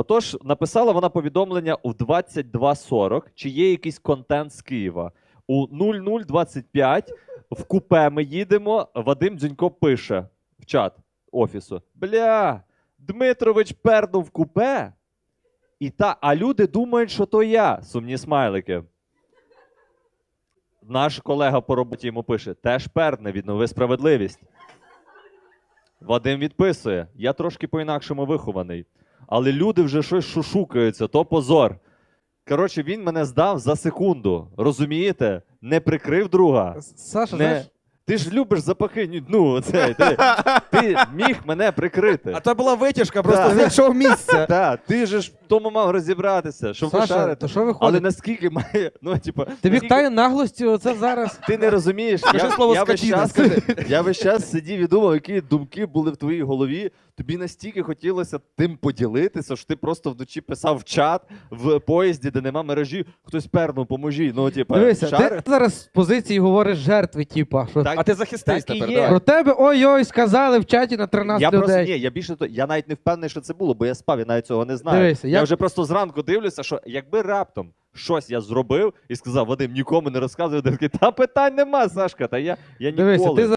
Отож, написала вона повідомлення у 22.40, чи є якийсь контент з Києва. У 00.25 в купе ми їдемо. Вадим Дзюнько пише в чат офісу: Бля, Дмитрович пернув купе. І та, а люди думають, що то я. Сумні смайлики. Наш колега по роботі йому пише: теж перне, віднови справедливість. Вадим відписує: я трошки по-інакшому вихований. Але люди вже щось шушукаються, то позор. Коротше, він мене здав за секунду. Розумієте? Не прикрив друга. Саша, Не... знаєш, Ти ж любиш запахи. Ну, це, ти, ти міг мене прикрити. А це була витяжка просто з іншого місця. Так, ти ж тому мав розібратися, щоб ви Саша, шарите. то що Але наскільки має. Ну, типу, Тобі наскільки- хтає наглості, оце зараз. Ти не розумієш. Скажи я, слово я, весь «скотіна», час, я весь час сидів і думав, які думки були в твоїй голові. Тобі настільки хотілося тим поділитися, що ти просто вночі писав в чат в поїзді, де нема мережі, хтось пернув, поможі. Ну, типа, Дивися, шари. ти зараз з позиції говориш жертви, типа. Що Так, А ти захистись так і тепер. є. давай. Про тебе ой-ой, сказали в чаті на 13 я просто ні, я більше то я навіть не впевнений, що це було, бо я спав, я навіть цього не знаю. Дивися, я... я- вже просто зранку дивлюся, що якби раптом щось я зробив і сказав, Вадим, нікому не розказуй, де такий, та питань нема, Сашка, та я, я Дивися, ніколи. ти